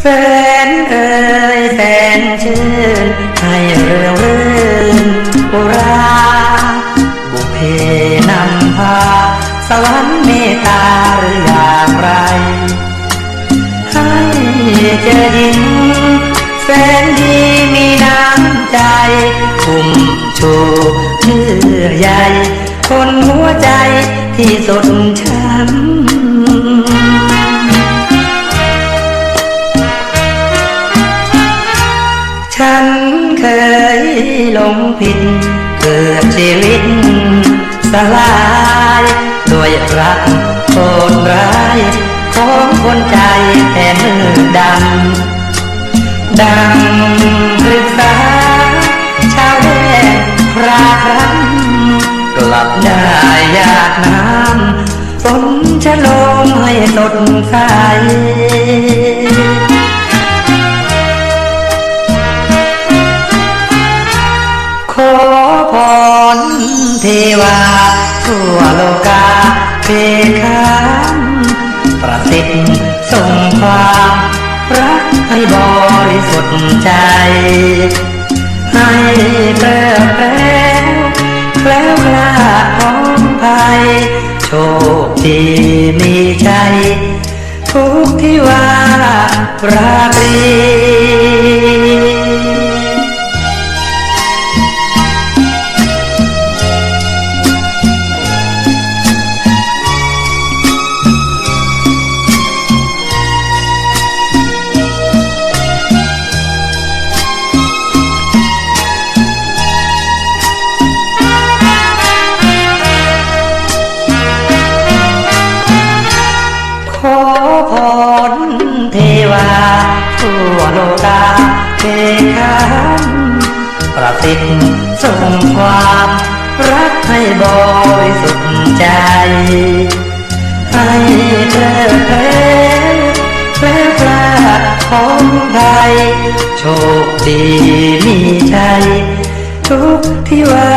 แสนเอ่ยแสนชื่นให้เรื่องรื่นอุราบุพเพนำพา สวรรค์เมตตาหรืออย่างไร ให้เจอหญิงแสนดีมีน้ำใจคุ้มชูเชื่อใยคนหัวใจที่สดช้ำ ฉันเคยหลงผิด เกิดชีวิตสลายด้วยรักโหดร้ายของคนใจแค่มือดำดังปรึกษาชาวแดนพราครันกลับได้ยากน้ำฝนชะลมให้สดใส รเทวาทั่วโลกาเพคามประสิทธิ์ส่งความรักให้บริสุทธิ์ใจ ให้เปลิดแปลวแคล้วคลาดของภัย โชคดีมีใจ ทุกที่ว่าราตรี ทั่วโลกาเทคันประสิทธิ์ส่งความรักให้บริสุทธิ์ใจ ให้เธอแพ้แพ้พลาของไทย โชคดีมีใจ ทุกที่ว่า